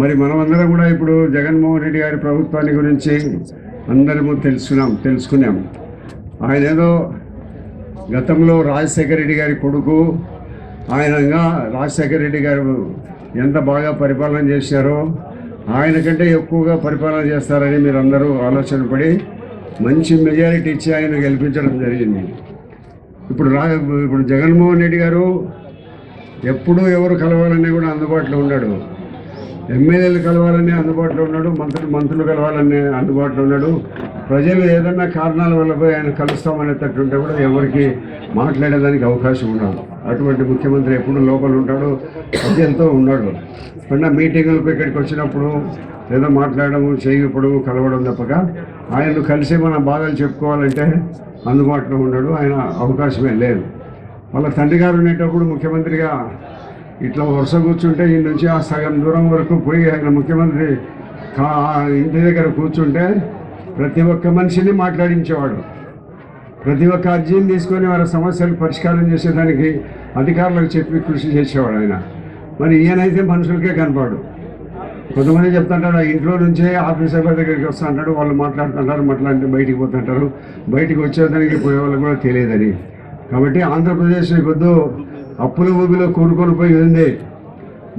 మరి మనమందరం కూడా ఇప్పుడు జగన్మోహన్ రెడ్డి గారి ప్రభుత్వాన్ని గురించి అందరము తెలుసుకున్నాం తెలుసుకున్నాం. ఆయన ఏదో గతంలో రాజశేఖర రెడ్డి గారి కొడుకు ఆయనగా రాజశేఖర రెడ్డి గారు ఎంత బాగా పరిపాలన చేశారో ఆయన కంటే ఎక్కువగా పరిపాలన చేస్తారని మీరు అందరూ ఆలోచన పడి మంచి మెజారిటీ ఇచ్చి ఆయన గెలిపించడం జరిగింది. ఇప్పుడు రా ఇప్పుడు జగన్మోహన్ రెడ్డి గారు ఎప్పుడూ ఎవరు కలవాలని కూడా అందుబాటులో ఉన్నాడు ఎమ్మెల్యేలు కలవాలని అందుబాటులో ఉన్నాడు మంత్రులు మంత్రులు కలవాలని అందుబాటులో ఉన్నాడు. ప్రజలు ఏదన్నా కారణాల వల్ల పోయి ఆయన కలుస్తామనేటట్టుంటే కూడా ఎవరికి మాట్లాడేదానికి అవకాశం ఉండదు. అటువంటి ముఖ్యమంత్రి ఎప్పుడు లోపల ఉంటాడు ప్రజలతో ఉన్నాడు. మొన్న మీటింగులకు ఇక్కడికి వచ్చినప్పుడు ఏదో మాట్లాడడం చేయకపోవడం కలవడం తప్పక. ఆయన్ను కలిసి మన బాధలు చెప్పుకోవాలంటే అందుబాటులో ఉండడు ఆయన అవకాశమే లేదు. వాళ్ళ తండ్రి గారు ఉండేటప్పుడు ముఖ్యమంత్రిగా ఇట్లా వరుస కూర్చుంటే ఈ నుంచి ఆ సగం దూరం వరకు పోయి ఆయన ముఖ్యమంత్రి ఇంటి దగ్గర కూర్చుంటే ప్రతి ఒక్క మనిషిని మాట్లాడించేవాడు. ప్రతి ఒక్క అర్జీని తీసుకొని వారి సమస్యలు పరిష్కారం చేసేదానికి అధికారులకు చెప్పి కృషి చేసేవాడు ఆయన. మరి ఈయనైతే మనుషులకే కనపడు. కొంతమంది చెప్తుంటాడు ఆ ఇంట్లో నుంచే ఆఫీస్ సభ దగ్గరికి వస్తుంటాడు వాళ్ళు మాట్లాడుతుంటారు మాట్లాడితే బయటికి పోతుంటారు. బయటికి వచ్చేదానికి పోయే వాళ్ళు కూడా తెలియదని. కాబట్టి ఆంధ్రప్రదేశ్ పొద్దు అప్పుల ఊబిలో కూరుకొని పోయి ఉంది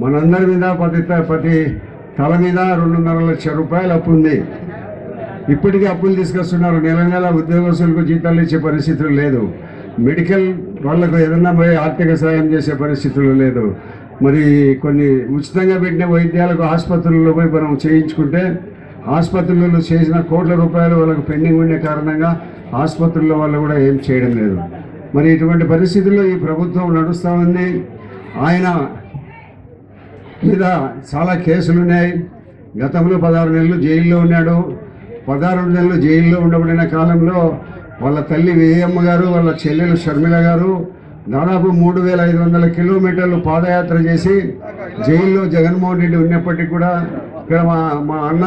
మనందరి మీద ప్రతి ప్రతి తల మీద రెండున్నర లక్షల రూపాయలు అప్పు ఉంది. ఇప్పటికీ అప్పులు తీసుకొస్తున్నారు. నెల నెల ఉద్యోగస్తులకు జీతాలు ఇచ్చే పరిస్థితులు లేదు. మెడికల్ వాళ్ళకు ఏదన్నా పోయి ఆర్థిక సాయం చేసే పరిస్థితులు లేదు. మరి కొన్ని ఉచితంగా పెట్టిన వైద్యాలకు ఆసుపత్రుల్లో పోయి మనం చేయించుకుంటే ఆసుపత్రులలో చేసిన కోట్ల రూపాయలు వాళ్ళకు పెండింగ్ ఉండే కారణంగా ఆసుపత్రుల్లో వాళ్ళు కూడా ఏం చేయడం లేదు. మరి ఇటువంటి పరిస్థితుల్లో ఈ ప్రభుత్వం నడుస్తూ ఉంది ఆయన మీద చాలా కేసులు ఉన్నాయి గతంలో పదహారు నెలలు జైల్లో ఉన్నాడు. పదహారు నెలలు జైల్లో ఉండబడిన కాలంలో వాళ్ళ తల్లి వేయమ్మ గారు వాళ్ళ చెల్లెలు షర్మిల గారు దాదాపు మూడు వేల ఐదు వందల కిలోమీటర్లు పాదయాత్ర చేసి జైల్లో జగన్మోహన్ రెడ్డి ఉన్నప్పటికీ కూడా ఇక్కడ మా మా అన్న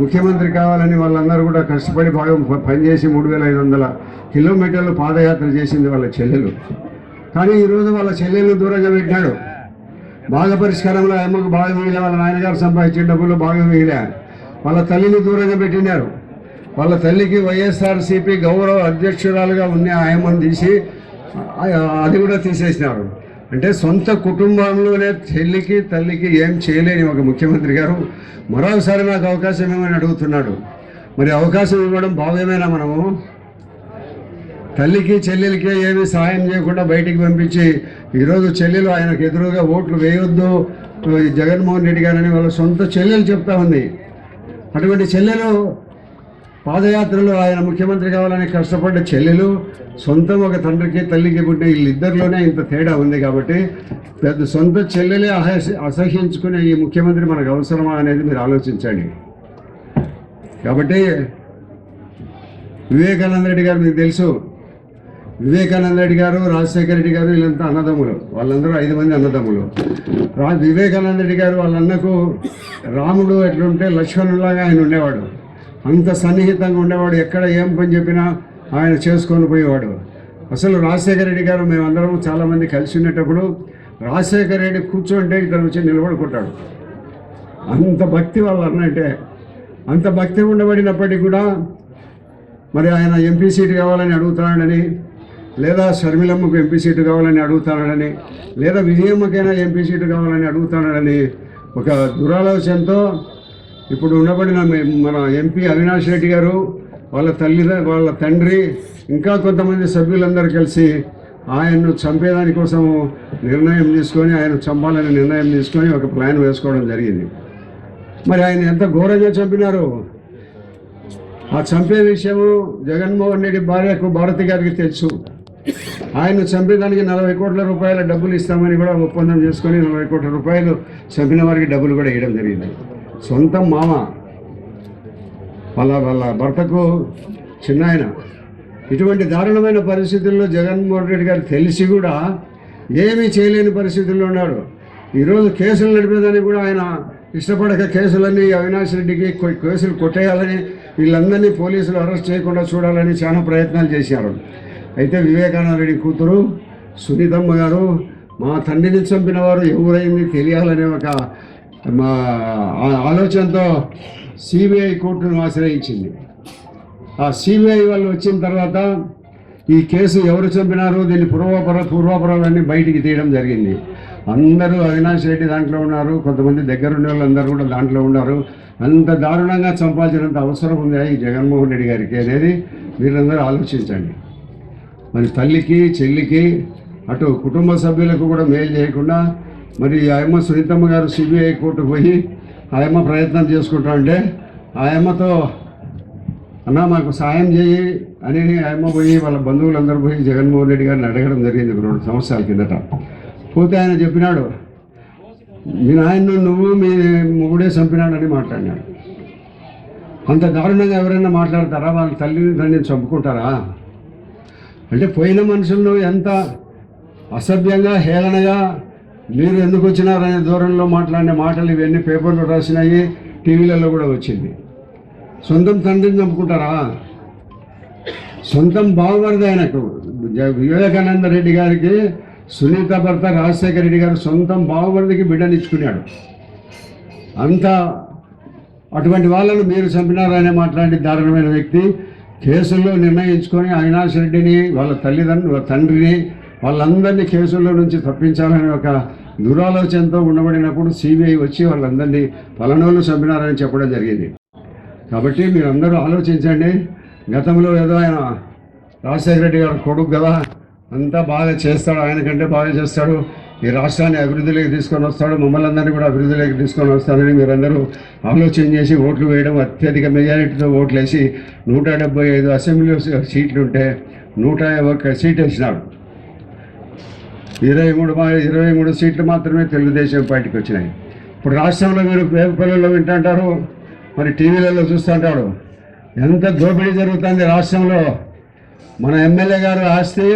ముఖ్యమంత్రి కావాలని వాళ్ళందరూ కూడా కష్టపడి బాగా పనిచేసి మూడు వేల ఐదు వందల కిలోమీటర్లు పాదయాత్ర చేసింది వాళ్ళ చెల్లెలు. కానీ ఈరోజు వాళ్ళ చెల్లెలు దూరంగా పెట్టినాడు. బాగా పరిష్కారంలో అమ్మకు బాగా మిగిలే వాళ్ళ నాయనగారు సంపాదించిన డబ్బులు బాగా మిగిలే వాళ్ళ తల్లిని దూరంగా పెట్టినారు. వాళ్ళ తల్లికి వైఎస్ఆర్సీపీ గౌరవ అధ్యక్షురాలుగా ఉన్న ఆయమ్మను తీసి అది కూడా తీసేసినారు. అంటే సొంత కుటుంబంలోనే చెల్లికి తల్లికి ఏం చేయలేని ఒక ముఖ్యమంత్రి గారు. మరొకసారి నాకు అవకాశం ఏమని అడుగుతున్నాడు. మరి అవకాశం ఇవ్వడం భావ్యమేనా మనము? తల్లికి చెల్లెలకి ఏమి సహాయం చేయకుండా బయటికి పంపించి ఈరోజు చెల్లెలు ఆయనకు ఎదురుగా ఓట్లు వేయొద్దు జగన్మోహన్ రెడ్డి గారని వాళ్ళ సొంత చెల్లెలు చెప్తా ఉంది. అటువంటి చెల్లెలు పాదయాత్రలో ఆయన ముఖ్యమంత్రి కావాలని కష్టపడ్డ చెల్లెలు సొంతం ఒక తండ్రికి తల్లికి పుట్టిన వీళ్ళిద్దరిలోనే ఇంత తేడా ఉంది కాబట్టి పెద్ద సొంత చెల్లెలే అసహ్య అసహ్యించుకునే ఈ ముఖ్యమంత్రి మనకు అవసరమా అనేది మీరు ఆలోచించండి. కాబట్టి వివేకానంద రెడ్డి గారు మీకు తెలుసు. వివేకానంద రెడ్డి గారు రాజశేఖర రెడ్డి గారు వీళ్ళంతా అన్నదమ్ములు. వాళ్ళందరూ ఐదు మంది అన్నదమ్ములు. రా వివేకానంద రెడ్డి గారు వాళ్ళ అన్నకు రాముడు ఎట్లుంటే లక్ష్మణులాగా ఆయన ఉండేవాడు. అంత సన్నిహితంగా ఉండేవాడు. ఎక్కడ ఏం పని చెప్పినా ఆయన చేసుకొని పోయేవాడు. అసలు రాజశేఖర రెడ్డి గారు మేమందరం చాలామంది కలిసి ఉండేటప్పుడు రాజశేఖర రెడ్డి కూర్చోంటే ఇతను వచ్చి నిలబడుకుంటాడు అంత భక్తి వాళ్ళ అన్నంటే అంత భక్తి ఉండబడినప్పటికీ కూడా మరి ఆయన ఎంపీ సీటు కావాలని అడుగుతున్నాడని లేదా షర్మిలమ్మకు ఎంపీ సీటు కావాలని అడుగుతున్నాడని లేదా విజయమ్మకైనా ఎంపీ సీటు కావాలని అడుగుతున్నాడని ఒక దురాలోచనతో ఇప్పుడు ఉండబడిన మన ఎంపీ అవినాష్ రెడ్డి గారు వాళ్ళ తల్లి వాళ్ళ తండ్రి ఇంకా కొంతమంది సభ్యులందరూ కలిసి ఆయన్ను చంపేదాని కోసం నిర్ణయం తీసుకొని ఆయన చంపాలని నిర్ణయం తీసుకొని ఒక ప్లాన్ వేసుకోవడం జరిగింది. మరి ఆయన ఎంత ఘోరంగా చంపినారు? ఆ చంపే విషయము జగన్మోహన్ రెడ్డి భార్యకు భారతి గారికి తెలుసు. ఆయన చంపేదానికి నలభై కోట్ల రూపాయల డబ్బులు ఇస్తామని కూడా ఒప్పందం చేసుకొని నలభై కోట్ల రూపాయలు చంపిన వారికి డబ్బులు కూడా ఇవ్వడం జరిగింది. సొంత మామ వాళ్ళ వాళ్ళ భర్తకు చిన్న ఆయన. ఇటువంటి దారుణమైన పరిస్థితుల్లో జగన్మోహన్ రెడ్డి గారు తెలిసి కూడా ఏమీ చేయలేని పరిస్థితుల్లో ఉన్నాడు. ఈరోజు కేసులు నడిపేదానికి కూడా ఆయన ఇష్టపడక కేసులన్నీ అవినాష్ రెడ్డికి కేసులు కొట్టేయాలని వీళ్ళందరినీ పోలీసులు అరెస్ట్ చేయకుండా చూడాలని చాలా ప్రయత్నాలు చేశారు. అయితే వివేకానంద రెడ్డి కూతురు సునీతమ్మ గారు మా తండ్రిని చంపిన వారు ఎవరైంది తెలియాలనే ఒక మా ఆలోచనతో సిబిఐ కోర్టును ఆశ్రయించింది. ఆ సిబిఐ వాళ్ళు వచ్చిన తర్వాత ఈ కేసు ఎవరు చంపినారు దీన్ని పూర్వాపర పూర్వాపరాలన్నీ బయటికి తీయడం జరిగింది. అందరూ అవినాష్ రెడ్డి దాంట్లో ఉన్నారు కొంతమంది దగ్గరుండే వాళ్ళందరూ కూడా దాంట్లో ఉన్నారు. అంత దారుణంగా చంపాల్సినంత అవసరం ఉంది ఈ జగన్మోహన్ రెడ్డి గారికి అనేది మీరందరూ ఆలోచించండి. మరి తల్లికి చెల్లికి అటు కుటుంబ సభ్యులకు కూడా మేలు చేయకుండా మరి ఆయమ్మ సునీతమ్మ గారు సిబిఐ కోర్టుకు పోయి ఆయమ్మ ప్రయత్నం చేసుకుంటా ఉంటే ఆయమ్మతో అన్న మాకు సాయం చేయి అని ఆయమ్మ పోయి వాళ్ళ బంధువులందరూ పోయి జగన్మోహన్ రెడ్డి గారిని అడగడం జరిగింది రెండు సంవత్సరాల కిందట. పోతే ఆయన చెప్పినాడు మీ నాయన్ను నువ్వు మీ మొగుడే చంపినాడని మాట్లాడినాడు. అంత దారుణంగా ఎవరైనా మాట్లాడతారా? వాళ్ళ తల్లిని తండ్రిని చంపుకుంటారా? అంటే పోయిన మనుషులను ఎంత అసభ్యంగా హేళనగా మీరు ఎందుకు వచ్చినారనే దూరంలో మాట్లాడిన మాటలు ఇవన్నీ పేపర్లో రాసినాయి టీవీలలో కూడా వచ్చింది. సొంతం తండ్రిని చంపుకుంటారా? సొంతం బాగుపడదు ఆయనకు. వివేకానంద రెడ్డి గారికి సునీత భర్త రాజశేఖర రెడ్డి గారు సొంతం బాగుపడికి బిడ్డనిచ్చుకున్నాడు. అంత అటువంటి వాళ్ళను మీరు చంపినారనే మాట్లాడి దారుణమైన వ్యక్తి కేసుల్లో నిర్ణయించుకొని అవినాష్ రెడ్డిని వాళ్ళ తల్లిదండ్రులు తండ్రిని వాళ్ళందరినీ కేసుల్లో నుంచి తప్పించాలని ఒక దురాలోచనతో ఉండబడినప్పుడు సిబిఐ వచ్చి వాళ్ళందరినీ పలనోళ్ళు చంపినారని చెప్పడం జరిగింది. కాబట్టి మీరందరూ ఆలోచించండి. గతంలో ఏదో ఆయన రాజశేఖర రెడ్డి గారు కొడుకు కదా అంతా బాగా చేస్తాడు ఆయన కంటే బాగా చేస్తాడు. ఈ రాష్ట్రాన్ని అభివృద్ధిలోకి తీసుకొని వస్తాడు మమ్మల్ని అందరినీ కూడా అభివృద్ధిలోకి తీసుకొని వస్తాడని మీరందరూ ఆలోచన చేసి ఓట్లు వేయడం అత్యధిక మెజారిటీతో ఓట్లు వేసి నూట డెబ్బై ఐదు అసెంబ్లీ సీట్లు ఉంటే నూట ఒక్క సీట్ వేసినాడు. ఇరవై మూడు ఇరవై మూడు సీట్లు మాత్రమే తెలుగుదేశం పార్టీకి వచ్చినాయి. ఇప్పుడు రాష్ట్రంలో మీరు పేపర్లలో వింటుంటారు మరి టీవీలలో చూస్తుంటాడు ఎంత దోపిడీ జరుగుతుంది రాష్ట్రంలో. మన ఎమ్మెల్యే గారు ఆస్తి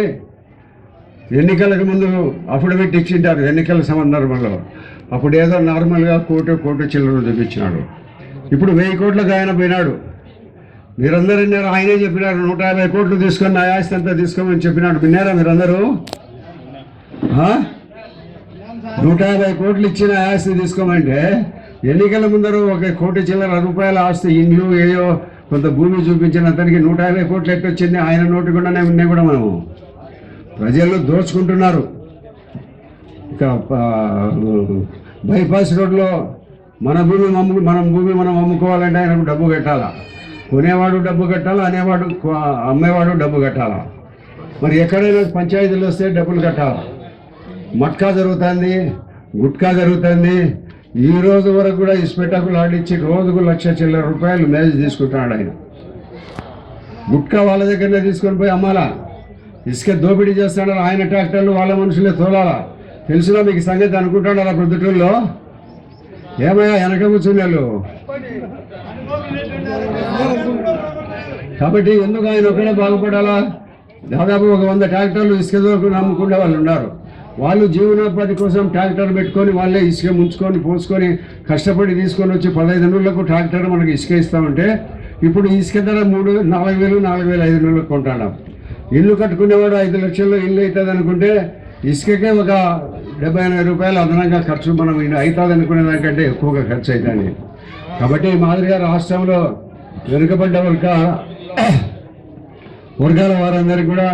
ఎన్నికలకు ముందు అఫిడవిట్ ఇచ్చింటారు ఎన్నికల సందర్భంలో. అప్పుడు ఏదో నార్మల్గా కోటు కోటు చిల్లర చూపించినాడు. ఇప్పుడు వెయ్యి కోట్లకు ఆయన పోయినాడు. మీరందరూ ఆయనే చెప్పినారు నూట యాభై కోట్లు తీసుకొని నా ఆస్తి అంతా తీసుకోమని చెప్పినాడు. విన్నారా మీరందరూ? నూట యాభై కోట్లు ఇచ్చిన ఆస్తి తీసుకోమంటే ఎన్నికల ముందర ఒక కోటి చిల్లర రూపాయల ఆస్తి ఇండ్లు ఏయో కొంత భూమి చూపించిన అతనికి నూట యాభై కోట్లు ఎట్టొచ్చింది ఆయన నోటి కూడానే ఉన్నాయి కూడా మనము. ప్రజలు దోచుకుంటున్నారు. ఇక బైపాస్ రోడ్లో మన భూమి అమ్ము మన భూమి మనం అమ్ముకోవాలంటే ఆయనకు డబ్బు కట్టాలా? కొనేవాడు డబ్బు కట్టాలా? అనేవాడు అమ్మేవాడు డబ్బు కట్టాలా? మరి ఎక్కడైనా పంచాయతీలు వస్తే డబ్బులు కట్టాలా? మట్కా జరుగుతుంది గుట్కా జరుగుతుంది. ఈ రోజు వరకు కూడా ఈ స్పెటాకులు ఆడించి రోజుకు లక్ష చిల్లర రూపాయలు మేజ్ తీసుకుంటున్నాడు ఆయన. గుట్కా వాళ్ళ దగ్గరనే తీసుకొని పోయి అమ్మాలా ఇసుక దోపిడీ చేస్తాడు ఆయన ట్రాక్టర్లు వాళ్ళ మనుషులే తోలాలా. తెలుసులా మీకు సంగతి అనుకుంటున్నారా ప్రొద్దుటూరులో? ఏమయ్యా వెనక కూర్చున్నారు కాబట్టి ఎందుకు ఆయన ఒకడే బాగుపడాలా? దాదాపు ఒక వంద ట్రాక్టర్లు ఇసుక దొరకు నమ్ముకునే వాళ్ళు ఉన్నారు. వాళ్ళు జీవనోపాధి కోసం ట్రాక్టర్ పెట్టుకొని వాళ్ళే ఇసుక ముంచుకొని పోసుకొని కష్టపడి తీసుకొని వచ్చి పదహైదు నెలలకు ట్రాక్టర్ మనకి ఇసుక ఇస్తామంటే ఇప్పుడు ఇసుక ధర మూడు నాలుగు వేలు నాలుగు వేలు ఐదు నెలలకు కొంటాడాం. ఇల్లు కట్టుకునేవాడు ఐదు లక్షల్లో ఇల్లు అవుతుంది అనుకుంటే ఇసుకకే ఒక డెబ్బై ఎనభై రూపాయలు అదనంగా ఖర్చు మనం అవుతుంది అనుకునే దానికంటే ఎక్కువగా ఖర్చు అవుతుంది కాబట్టి మాదిరిగా రాష్ట్రంలో వెనుకబడ్డ వర్గ వర్గాల వారందరికీ కూడా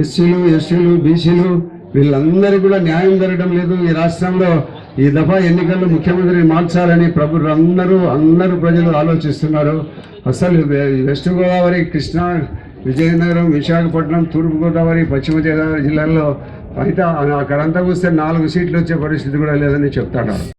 ఎస్సీలు ఎస్టీలు బీసీలు వీళ్ళందరికీ కూడా న్యాయం జరగడం లేదు. ఈ రాష్ట్రంలో ఈ దఫా ఎన్నికల్లో ముఖ్యమంత్రిని మార్చాలని ప్రభు అందరూ అందరూ ప్రజలు ఆలోచిస్తున్నారు. అసలు వెస్ట్ గోదావరి కృష్ణా విజయనగరం విశాఖపట్నం తూర్పుగోదావరి పశ్చిమ గోదావరి జిల్లాల్లో అయితే అక్కడంతా చూస్తే నాలుగు సీట్లు వచ్చే పరిస్థితి కూడా లేదని చెప్తాడు